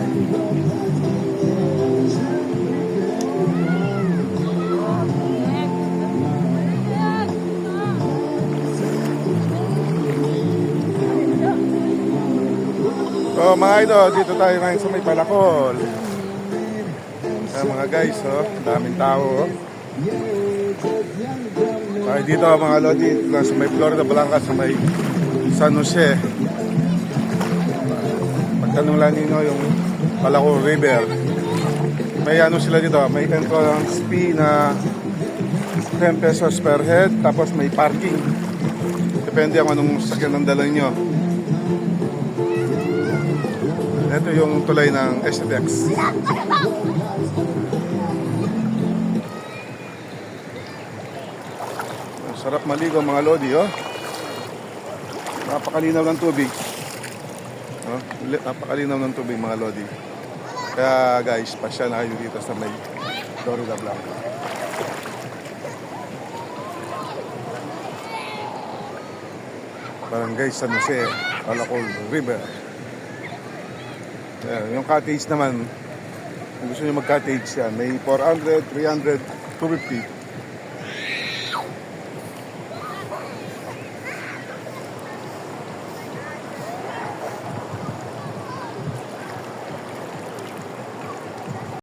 So mga idol, dito tayo ngayon sa may palakol. Ayan, mga guys, oh, daming tao. Oh. Tayo dito mga lodi, lang sa may Florida Blanca, sa may San Jose. Pagtanong lang ninyo yung Palakol River. May ano sila dito, may entrance fee na 10 pesos per head, tapos may parking. Depende kung anong sakyan ang dala nyo. Ito yung tulay ng. Ang Sarap maligo mga lodi, oh. Napakalinaw ng tubig. Li- napakalinaw ng tubig mga lodi. Kaya guys, pasya na kayo dito sa may Florida Blanca. Barangay San Jose, Alacol River. Ayan, yung cottage naman, kung gusto nyo mag-cottage yan, may 400, 300, 250.